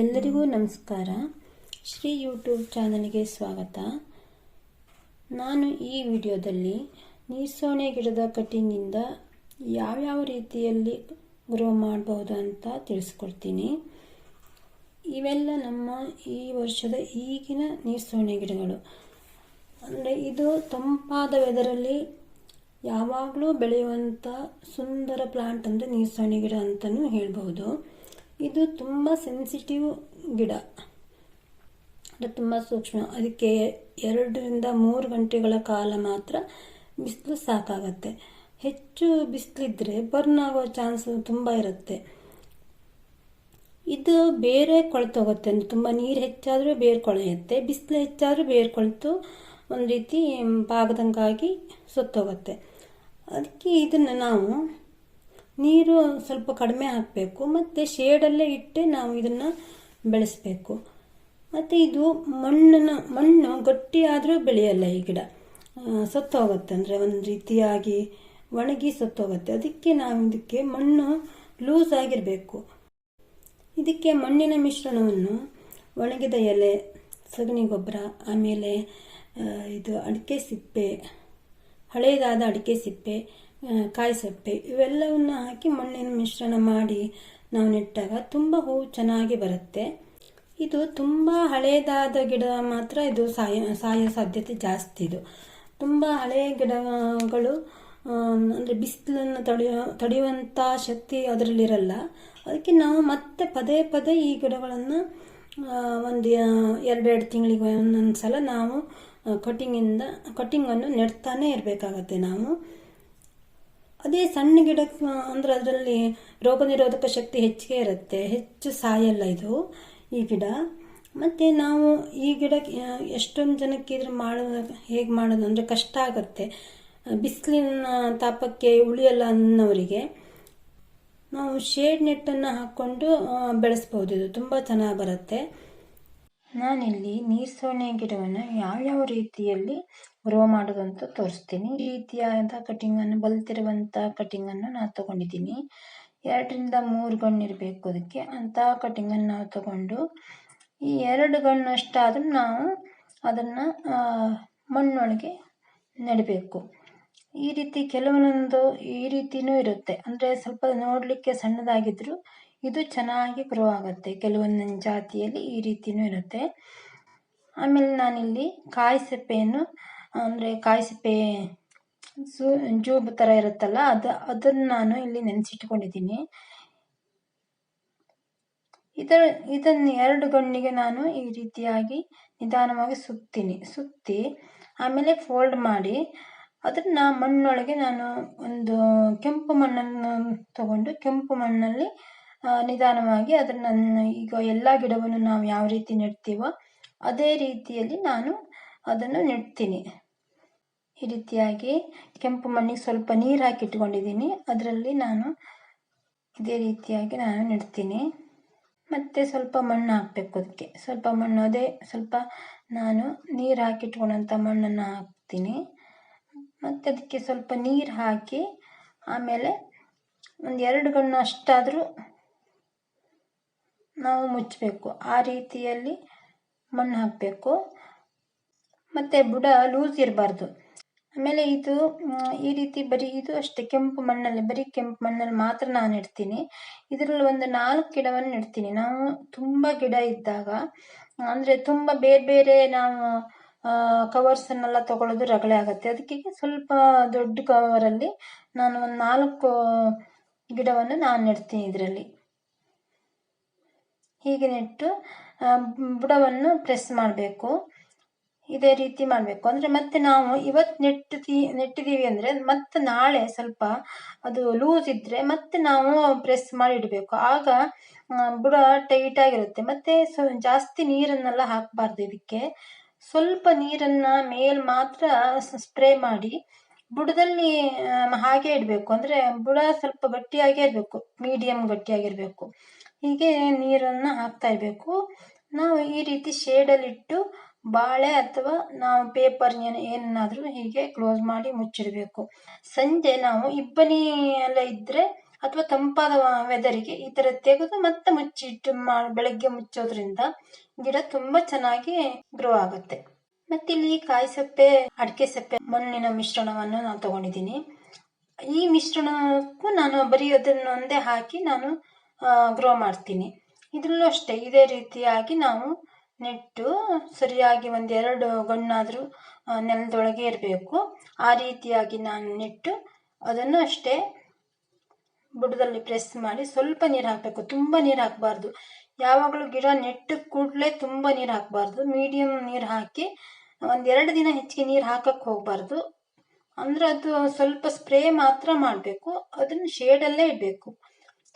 ಎಲ್ಲರಿಗೂ ನಮಸ್ಕಾರ. ಶ್ರೀ ಯೂಟ್ಯೂಬ್ ಚಾನಲ್ಗೆ ಸ್ವಾಗತ. ನಾನು ಈ ವಿಡಿಯೋದಲ್ಲಿ ನೀರ್ಸೋಣೆ ಗಿಡದ ಕಟ್ಟಿಂಗಿಂದ ಯಾವ್ಯಾವ ರೀತಿಯಲ್ಲಿ ಗ್ರೋ ಮಾಡಬಹುದು ಅಂತ ತಿಳಿಸ್ಕೊಡ್ತೀನಿ. ಇವೆಲ್ಲ ನಮ್ಮ ಈ ವರ್ಷದ ಈಗಿನ ನೀರ್ಸೋಣೆ ಗಿಡಗಳು. ಅಂದರೆ ಇದು ತಂಪಾದ ವೆದರಲ್ಲಿ ಯಾವಾಗಲೂ ಬೆಳೆಯುವಂಥ ಸುಂದರ ಪ್ಲಾಂಟ್ ಅಂದರೆ ನೀರ್ಸೋಣೆ ಗಿಡ ಅಂತಲೂ ಹೇಳ್ಬೋದು ಇದು ತುಂಬ ಸೆನ್ಸಿಟಿವ್ ಗಿಡ. ಅಂದರೆ ತುಂಬ ಸೂಕ್ಷ್ಮ. ಅದಕ್ಕೆ ಎರಡರಿಂದ ಮೂರು ಗಂಟೆಗಳ ಕಾಲ ಮಾತ್ರ ಬಿಸಿಲು ಸಾಕಾಗತ್ತೆ. ಹೆಚ್ಚು ಬಿಸಿಲಿದ್ರೆ ಬರ್ನ್ ಆಗೋ ಚಾನ್ಸ್ ತುಂಬ ಇರುತ್ತೆ. ಇದು ಬೇರೆ ಕೊಳ್ತೋಗುತ್ತೆ ತುಂಬ ನೀರು ಹೆಚ್ಚಾದರೂ ಬೇರೆ ಕೊಳೆಯುತ್ತೆ, ಬಿಸಿಲು ಹೆಚ್ಚಾದರೂ ಬೇರೆ ಕೊಳೆತು ಒಂದು ರೀತಿ ಬಾಗದಂಗಾಗಿ ಸುತ್ತೋಗುತ್ತೆ. ಅದಕ್ಕೆ ಇದನ್ನು ನಾವು ನೀರು ಸ್ವಲ್ಪ ಕಡಿಮೆ ಹಾಕಬೇಕು, ಮತ್ತು ಶೇಡಲ್ಲೇ ಇಟ್ಟೆ ನಾವು ಇದನ್ನು ಬೆಳೆಸಬೇಕು. ಮತ್ತು ಇದು ಮಣ್ಣನ್ನು, ಮಣ್ಣು ಗಟ್ಟಿಯಾದರೂ ಬೆಳೆಯಲ್ಲ ಈ ಗಿಡ. ಸತ್ತೋಗುತ್ತೆ, ಅಂದರೆ ಒಂದು ರೀತಿಯಾಗಿ ಒಣಗಿ ಸತ್ತೋಗುತ್ತೆ. ಅದಕ್ಕೆ ನಾವು ಇದಕ್ಕೆ ಮಣ್ಣು ಲೂಸ್ ಆಗಿರಬೇಕು. ಇದಕ್ಕೆ ಮಣ್ಣಿನ ಮಿಶ್ರಣವನ್ನು ಒಣಗಿದ ಎಲೆ, ಸಗಣಿ ಗೊಬ್ಬರ, ಆಮೇಲೆ ಇದು ಅಡಿಕೆ ಸಿಪ್ಪೆ ಹಳೆಯದಾದ ಅಡಿಕೆ ಸಿಪ್ಪೆ ಕಾಯಿ ಸಪ್ಪೆ ಇವೆಲ್ಲವನ್ನು ಹಾಕಿ ಮಣ್ಣಿನ ಮಿಶ್ರಣ ಮಾಡಿ ನಾವು ನೆಟ್ಟಾಗ ತುಂಬ ಹೂವು ಚೆನ್ನಾಗಿ ಬರುತ್ತೆ. ಇದು ತುಂಬ ಹಳೆಯದಾದ ಗಿಡ ಮಾತ್ರ ಇದು ಸಾಯ, ಸಾಯೋ ಸಾಧ್ಯತೆ ಜಾಸ್ತಿ ಇದು. ತುಂಬ ಹಳೆಯ ಗಿಡಗಳು ಅಂದರೆ ಬಿಸಿಲನ್ನು ತಡೆಯೋ ತಡೆಯುವಂಥ ಶಕ್ತಿ ಅದರಲ್ಲಿರಲ್ಲ. ಅದಕ್ಕೆ ನಾವು ಮತ್ತೆ ಪದೇ ಪದೇ ಈ ಗಿಡಗಳನ್ನು ಒಂದು ಎರಡೆರಡು ತಿಂಗಳಿಗೆ ಒಂದೊಂದು ಸಲ ನಾವು ಕಟಿಂಗಿಂದ, ಕಟಿಂಗನ್ನು ನೆಡ್ತಾನೆ ಇರಬೇಕಾಗತ್ತೆ ನಾವು. ಅದೇ ಸಣ್ಣ ಗಿಡ ಅಂದರೆ ಅದರಲ್ಲಿ ರೋಗ ನಿರೋಧಕ ಶಕ್ತಿ ಹೆಚ್ಚಿಗೆ ಇರುತ್ತೆ. ಹೆಚ್ಚು ಸಾಯಲ್ಲ ಇದು ಈ ಗಿಡ. ಮತ್ತು ನಾವು ಈ ಗಿಡ ಎಷ್ಟೊಂದು ಜನಕ್ಕೆ ಇದ್ರ ಮಾಡೋದು, ಹೇಗೆ ಮಾಡೋದು ಅಂದರೆ ಕಷ್ಟ ಆಗುತ್ತೆ. ಬಿಸಿಲಿನ ತಾಪಕ್ಕೆ ಉಳಿಯಲ್ಲ ಅನ್ನೋರಿಗೆ ನಾವು ಶೇಡ್ ನೆಟ್ಟನ್ನು ಹಾಕ್ಕೊಂಡು ಬೆಳೆಸ್ಬೋದು. ಇದು ತುಂಬ ಚೆನ್ನಾಗಿ ಬರುತ್ತೆ. ನಾನಿಲ್ಲಿ ನೀರ್ಸೋಣೆ ಗಿಡವನ್ನು ಯಾವ್ಯಾವ ರೀತಿಯಲ್ಲಿ ಗ್ರೋ ಮಾಡೋದಂತ ತೋರಿಸ್ತೀನಿ. ಈ ರೀತಿಯಾದ ಕಟಿಂಗನ್ನು ಬಲ್ತಿರುವಂಥ ಕಟಿಂಗನ್ನು ನಾನು ತೊಗೊಂಡಿದ್ದೀನಿ. ಎರಡರಿಂದ ಮೂರು ಗಣ್ಣು ಇರಬೇಕು ಅದಕ್ಕೆ ಕಟಿಂಗ್ ಅನ್ನು ನಾವು ತಗೊಂಡು ಈ ಎರಡು ಗಣ್ಣು ಅಷ್ಟಾದರೂ ನಾವು ಅದನ್ನು ಮಣ್ಣೊಳಗೆ ನೆಡಬೇಕು. ಈ ರೀತಿ ಕೆಲವೊಂದೊಂದು ಈ ರೀತಿಯೂ ಇರುತ್ತೆ. ಅಂದರೆ ಸ್ವಲ್ಪ ನೋಡಲಿಕ್ಕೆ ಸಣ್ಣದಾಗಿದ್ದರೂ ಇದು ಚೆನ್ನಾಗಿ ಗ್ರೋ ಆಗುತ್ತೆ. ಕೆಲವೊಂದೊಂದು ಜಾತಿಯಲ್ಲಿ ಈ ರೀತಿಯೂ ಇರುತ್ತೆ. ಆಮೇಲೆ ನಾನಿಲ್ಲಿ ಕಾಯಿ ಸಿಪ್ಪೆಯನ್ನು ಅಂದರೆ ಕಾಯಿ ಸಿಪ್ಪೆ ಸು, ಜೂಬ್ ಥರ ಇರುತ್ತಲ್ಲ, ಅದು, ಅದನ್ನು ನಾನು ಇಲ್ಲಿ ನೆನೆಸಿಟ್ಕೊಂಡಿದ್ದೀನಿ. ಇದರ, ಇದನ್ನು ಎರಡು ಗಣ್ಣಿಗೆ ನಾನು ಈ ರೀತಿಯಾಗಿ ನಿಧಾನವಾಗಿ ಸುತ್ತೀನಿ. ಸುತ್ತಿ, ಆಮೇಲೆ ಫೋಲ್ಡ್ ಮಾಡಿ, ಅದನ್ನು ಮಣ್ಣೊಳಗೆ ನಾನು ಒಂದು ಕೆಂಪು ಮಣ್ಣನ್ನು ತಗೊಂಡು ಕೆಂಪು ಮಣ್ಣಲ್ಲಿ ನಿಧಾನವಾಗಿ ಅದನ್ನು ಈಗ ಎಲ್ಲ ಗಿಡವನ್ನು ನಾವು ಯಾವ ರೀತಿ ನೆಡ್ತೀವೋ ಅದೇ ರೀತಿಯಲ್ಲಿ ನಾನು ಅದನ್ನು ನೆಡ್ತೀನಿ. ಈ ರೀತಿಯಾಗಿ ಕೆಂಪು ಮಣ್ಣಿಗೆ ಸ್ವಲ್ಪ ನೀರು ಹಾಕಿ ಇಟ್ಕೊಂಡಿದ್ದೀನಿ. ಅದರಲ್ಲಿ ನಾನು ಇದೇ ರೀತಿಯಾಗಿ ನಾನು ನೆಡ್ತೀನಿ. ಮತ್ತು ಸ್ವಲ್ಪ ಮಣ್ಣು ಹಾಕಬೇಕು ಅದಕ್ಕೆ. ಸ್ವಲ್ಪ ಮಣ್ಣು ಅದೇ ಸ್ವಲ್ಪ ನಾನು ನೀರು ಹಾಕಿಟ್ಕೊಂಡಂಥ ಮಣ್ಣನ್ನು ಹಾಕ್ತೀನಿ. ಮತ್ತು ಅದಕ್ಕೆ ಸ್ವಲ್ಪ ನೀರು ಹಾಕಿ ಆಮೇಲೆ ಒಂದು ಎರಡು ಗಣ್ಣು ಅಷ್ಟಾದರೂ ನಾವು ಮುಚ್ಚಬೇಕು. ಆ ರೀತಿಯಲ್ಲಿ ಮಣ್ಣು ಹಾಕಬೇಕು. ಮತ್ತು ಬುಡ ಲೂಸ್ ಇರಬಾರ್ದು. ಆಮೇಲೆ ಇದು ಈ ರೀತಿ ಬರೀ ಇದು ಅಷ್ಟೇ. ಕೆಂಪು ಮಣ್ಣಲ್ಲಿ, ಬರೀ ಕೆಂಪು ಮಣ್ಣಲ್ಲಿ ಮಾತ್ರ ನಾನು ಇಡ್ತೀನಿ. ಇದರಲ್ಲಿ ಒಂದು ನಾಲ್ಕು ಗಿಡವನ್ನು ಇಡ್ತೀನಿ. ನಾವು ತುಂಬ ಗಿಡ ಇದ್ದಾಗ, ಅಂದರೆ ತುಂಬ ಬೇರೆ ಬೇರೆ ನಾವು ಕವರ್ಸನ್ನೆಲ್ಲ ತಗೊಳ್ಳೋದು ರಗಳೆ ಆಗುತ್ತೆ. ಅದಕ್ಕೆ ಸ್ವಲ್ಪ ದೊಡ್ಡ ಕವರಲ್ಲಿ ನಾನು ಒಂದು ನಾಲ್ಕು ಗಿಡವನ್ನು ನಾನು ನೆಡ್ತೀನಿ ಇದರಲ್ಲಿ. ಹೀಗೆ ನೆಟ್ಟು ಬುಡವನ್ನು ಪ್ರೆಸ್ ಮಾಡಬೇಕು. ಇದೇ ರೀತಿ ಮಾಡಬೇಕು. ಅಂದರೆ ಮತ್ತೆ ನಾವು ಇವತ್ತು ನೆಟ್ಟಿ ನೆಟ್ಟಿದ್ದೀವಿ ಅಂದರೆ ಮತ್ತೆ ನಾಳೆ ಸ್ವಲ್ಪ ಅದು ಲೂಸ್ ಇದ್ದರೆ ಮತ್ತೆ ನಾವು ಪ್ರೆಸ್ ಮಾಡಿ ಇಡಬೇಕು. ಆಗ ಬುಡ ಟೈಟ್ ಆಗಿರುತ್ತೆ. ಮತ್ತೆ ಜಾಸ್ತಿ ನೀರನ್ನೆಲ್ಲ ಹಾಕಬಾರ್ದು ಇದಕ್ಕೆ. ಸ್ವಲ್ಪ ನೀರನ್ನು ಮೇಲ್ ಮಾತ್ರ ಸ್ಪ್ರೇ ಮಾಡಿ ಬುಡದಲ್ಲಿ ಹಾಗೆ ಇಡಬೇಕು. ಅಂದರೆ ಬುಡ ಸ್ವಲ್ಪ ಗಟ್ಟಿಯಾಗೇ ಇರಬೇಕು. ಮೀಡಿಯಂ ಗಟ್ಟಿಯಾಗಿರಬೇಕು. ಹೀಗೆ ನೀರನ್ನು ಹಾಕ್ತಾ ಇರಬೇಕು. ನಾವು ಈ ರೀತಿ ಶೇಡಲ್ಲಿಟ್ಟು ಬಾಳೆ ಅಥವಾ ನಾವು ಪೇಪರ್ ಏನಾದರೂ ಹೀಗೆ ಕ್ಲೋಸ್ ಮಾಡಿ ಮುಚ್ಚಿಡಬೇಕು. ಸಂಜೆ ನಾವು ಇಬ್ಬನಿ ಎಲ್ಲ ಇದ್ದರೆ ಅಥವಾ ತಂಪಾದ ವೆದರಿಗೆ ಈ ಥರ ತೆಗೆದು ಮತ್ತೆ ಮುಚ್ಚಿಟ್ಟು ಮಾ, ಬೆಳಗ್ಗೆ ಮುಚ್ಚೋದ್ರಿಂದ ಗಿಡ ತುಂಬ ಚೆನ್ನಾಗಿ ಗ್ರೋ ಆಗುತ್ತೆ. ಮತ್ತಿಲ್ಲಿ ಕಾಯಿ ಸಪ್ಪೆ, ಅಡಿಕೆ ಸಪ್ಪೆ, ಮಣ್ಣಿನ ಮಿಶ್ರಣವನ್ನು ನಾನು ತಗೊಂಡಿದ್ದೀನಿ. ಈ ಮಿಶ್ರಣಕ್ಕೂ ನಾನು ಬರೀ ಹಾಕಿ ನಾನು ಗ್ರೋ ಮಾಡ್ತೀನಿ. ಇದರಲ್ಲೂ ಅಷ್ಟೇ, ಇದೇ ರೀತಿಯಾಗಿ ನಾವು ನೆಟ್ಟು ಸರಿಯಾಗಿ ಒಂದೆರಡು ಗಣ್ಣಾದರೂ ನೆಲದೊಳಗೆ ಇರಬೇಕು. ಆ ರೀತಿಯಾಗಿ ನಾನು ನೆಟ್ಟು ಅದನ್ನು ಅಷ್ಟೇ ಬುಡದಲ್ಲಿ ಪ್ರೆಸ್ ಮಾಡಿ ಸ್ವಲ್ಪ ನೀರು ಹಾಕಬೇಕು. ತುಂಬ ನೀರು ಹಾಕಬಾರ್ದು. ಯಾವಾಗಲೂ ಗಿಡ ನೆಟ್ಟು ಕೂಡಲೇ ತುಂಬ ನೀರು ಹಾಕಬಾರ್ದು. ಮೀಡಿಯಮ್ ನೀರು ಹಾಕಿ ಒಂದೆರಡು ದಿನ ಹೆಚ್ಚಿಗೆ ನೀರು ಹಾಕಕ್ಕೆ ಹೋಗಬಾರ್ದು. ಅಂದ್ರೆ ಅದು ಸ್ವಲ್ಪ ಸ್ಪ್ರೇ ಮಾತ್ರ ಮಾಡಬೇಕು. ಅದನ್ನು ಶೇಡಲ್ಲೇ ಇಡಬೇಕು.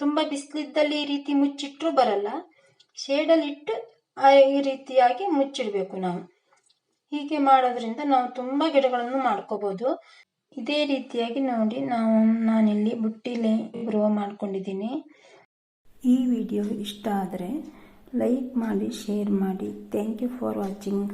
ತುಂಬ ಬಿಸಿಲಿದ್ದಲ್ಲಿ ಈ ರೀತಿ ಮುಚ್ಚಿಟ್ಟರೂ ಬರಲ್ಲ. ಶೇಡಲ್ಲಿಟ್ಟು ಈ ರೀತಿಯಾಗಿ ಮುಚ್ಚಿಡಬೇಕು ನಾವು. ಹೀಗೆ ಮಾಡೋದ್ರಿಂದ ನಾವು ತುಂಬ ಗಿಡಗಳನ್ನು ಮಾಡ್ಕೋಬೋದು. ಇದೇ ರೀತಿಯಾಗಿ ನೋಡಿ ನಾವು, ನಾನಿಲ್ಲಿ ಬುಟ್ಟಿಲೆ ಗ್ರೋ ಮಾಡ್ಕೊಂಡಿದ್ದೀನಿ. ಈ ವಿಡಿಯೋ ಇಷ್ಟ ಆದರೆ ಲೈಕ್ ಮಾಡಿ, ಶೇರ್ ಮಾಡಿ. Thank you for watching.